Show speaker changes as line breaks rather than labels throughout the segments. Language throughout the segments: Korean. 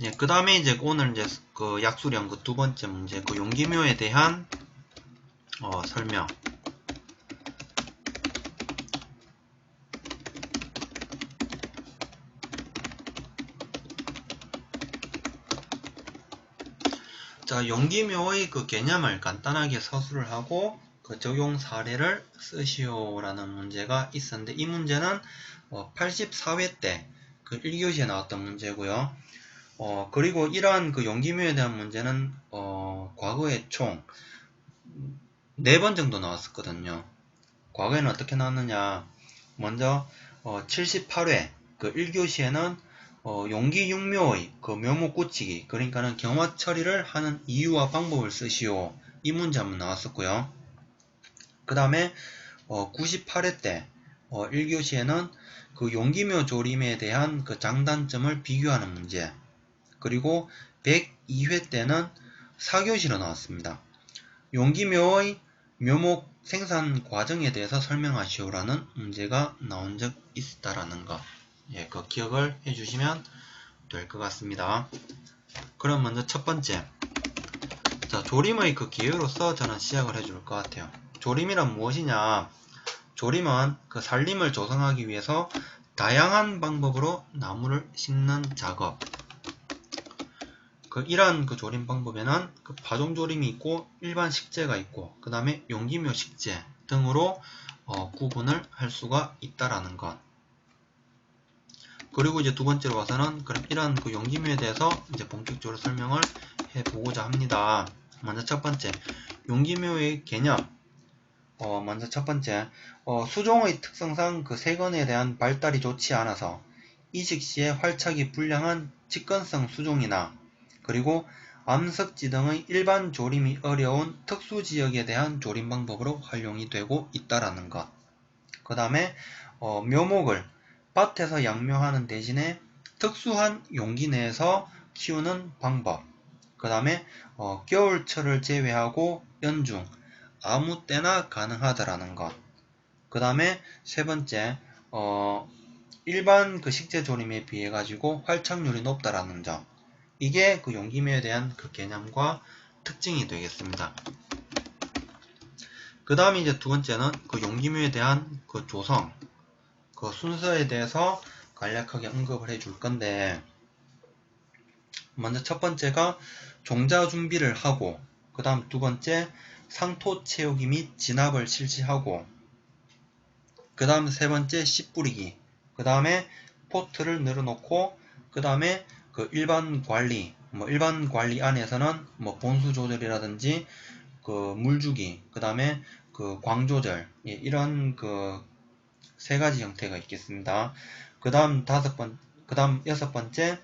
예, 그 다음에 이제 오늘 이제 그 약수령 그 두 번째 문제, 그 용기묘에 대한 어, 설명. 자, 용기묘의 그 개념을 간단하게 서술을 하고 그 적용 사례를 쓰시오라는 문제가 있었는데 이 문제는 어, 84회 때 그 1교시에 나왔던 문제고요. 어, 그리고 이러한 그 용기묘에 대한 문제는 어, 과거에 총 4번 정도 나왔었거든요. 과거에는 어떻게 나왔느냐 먼저 어, 78회 그 1교시에는 어, 용기 육묘의 그 묘목 굳히기 그러니까는 경화 처리를 하는 이유와 방법을 쓰시오 이 문제 한번 나왔었고요. 그 다음에 어, 98회 때 어, 1교시에는 그 용기묘 조림에 대한 그 장단점을 비교하는 문제 그리고 102회 때는 4교시로 나왔습니다. 용기묘의 묘목 생산 과정에 대해서 설명하시오라는 문제가 나온 적 있다라는 거 예, 그 기억을 해주시면 될 것 같습니다. 그럼 먼저 첫 번째 자 조림의 그 기회로서 저는 시작을 해줄 것 같아요. 조림이란 무엇이냐 조림은 그 살림을 조성하기 위해서 다양한 방법으로 나무를 심는 작업 그 이러한 그 조림 방법에는 그 파종 조림이 있고 일반 식재가 있고 그 다음에 용기묘 식재 등으로 어, 구분을 할 수가 있다라는 것. 그리고 이제 두 번째로 와서는 그럼 이러한 그 용기묘에 대해서 이제 본격적으로 설명을 해보고자 합니다. 먼저 첫 번째 용기묘의 개념. 어, 먼저 첫 번째 어, 수종의 특성상 그 세건에 대한 발달이 좋지 않아서 이식 시에 활착이 불량한 직건성 수종이나 그리고 암석지 등의 일반 조림이 어려운 특수 지역에 대한 조림 방법으로 활용이 되고 있다라는 것. 그 다음에 어, 묘목을 밭에서 양묘하는 대신에 특수한 용기 내에서 키우는 방법. 그 다음에 어, 겨울철을 제외하고 연중 아무 때나 가능하다라는 것. 그 다음에 세 번째 어, 일반 그 식재 조림에 비해 가지고 활착률이 높다라는 점. 이게 그 용기묘에 대한 그 개념과 특징이 되겠습니다. 그 다음에 이제 두 번째는 그 용기묘에 대한 그 조성, 그 순서에 대해서 간략하게 언급을 해 줄 건데, 먼저 첫 번째가 종자 준비를 하고, 그 다음 두 번째 상토 채우기 및 진압을 실시하고, 그 다음 세 번째 씨 뿌리기, 그 다음에 포트를 늘어놓고, 그 다음에 그 일반 관리, 뭐 일반 관리 안에서는 뭐 본수 조절이라든지 그 물주기, 그 다음에 그 광조절, 예, 이런 그 세 가지 형태가 있겠습니다. 그 다음 다섯 번, 그 다음 여섯 번째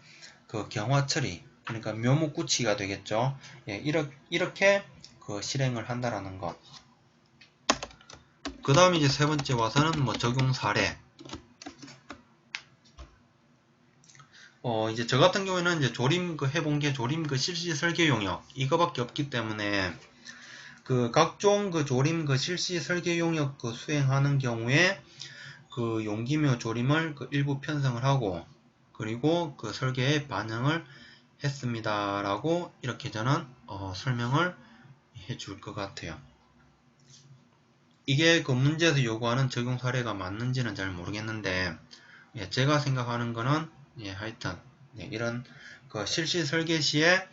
그 경화 처리, 그러니까 묘목 굳히기가 되겠죠. 예, 이렇게, 이렇게 그 실행을 한다라는 것. 그 다음 이제 세 번째 와서는 뭐 적용 사례. 어, 이제 저 같은 경우에는 이제 조림 그 해본 게 조림 그 실시 설계 용역 이거밖에 없기 때문에 그 각종 그 조림 그 실시 설계 용역 그 수행하는 경우에 그 용기묘 조림을 그 일부 편성을 하고 그리고 그 설계에 반영을 했습니다 라고 이렇게 저는 어, 설명을 해 줄 것 같아요. 이게 그 문제에서 요구하는 적용 사례가 맞는지는 잘 모르겠는데 예, 제가 생각하는 거는 예, 하여튼 예, 이런 그 실시 설계 시에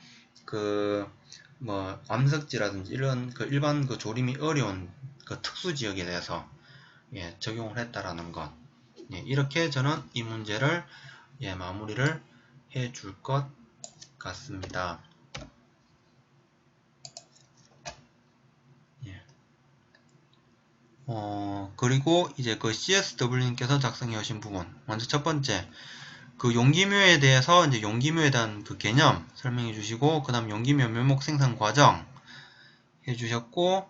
그 뭐 암석지라든지 이런 그 일반 그 조림이 어려운 그 특수 지역에 대해서 예, 적용을 했다라는 것. 예, 이렇게 저는 이 문제를 예, 마무리를 해 줄 것 같습니다. 예. 어, 그리고 이제 그 CSW님께서 작성해 오신 부분. 먼저 첫 번째. 그 용기묘에 대해서 이제 용기묘에 대한 그 개념 설명해 주시고 그 다음 용기묘 묘목 생산 과정 해 주셨고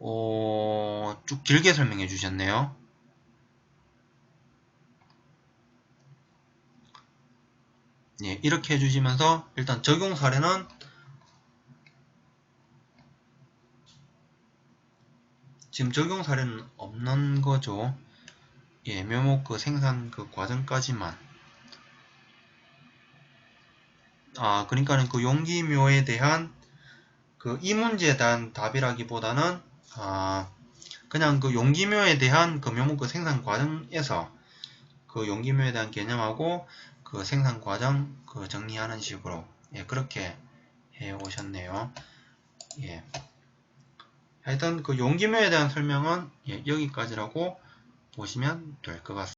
어, 쭉 길게 설명해 주셨네요. 예, 이렇게 해주시면서 일단 적용 사례는 지금 적용 사례는 없는 거죠. 예, 묘목 그 생산 그 과정까지만 아, 그러니까는 그 용기묘에 대한 그 이 문제에 대한 답이라기보다는 아, 그냥 그 용기묘에 대한 그 묘목 그 생산 과정에서 그 용기묘에 대한 개념하고 그 생산 과정 그 정리하는 식으로 예, 그렇게 해 오셨네요. 예. 하여튼 그 용기묘에 대한 설명은 예, 여기까지라고 보시면 될 것 같습니다.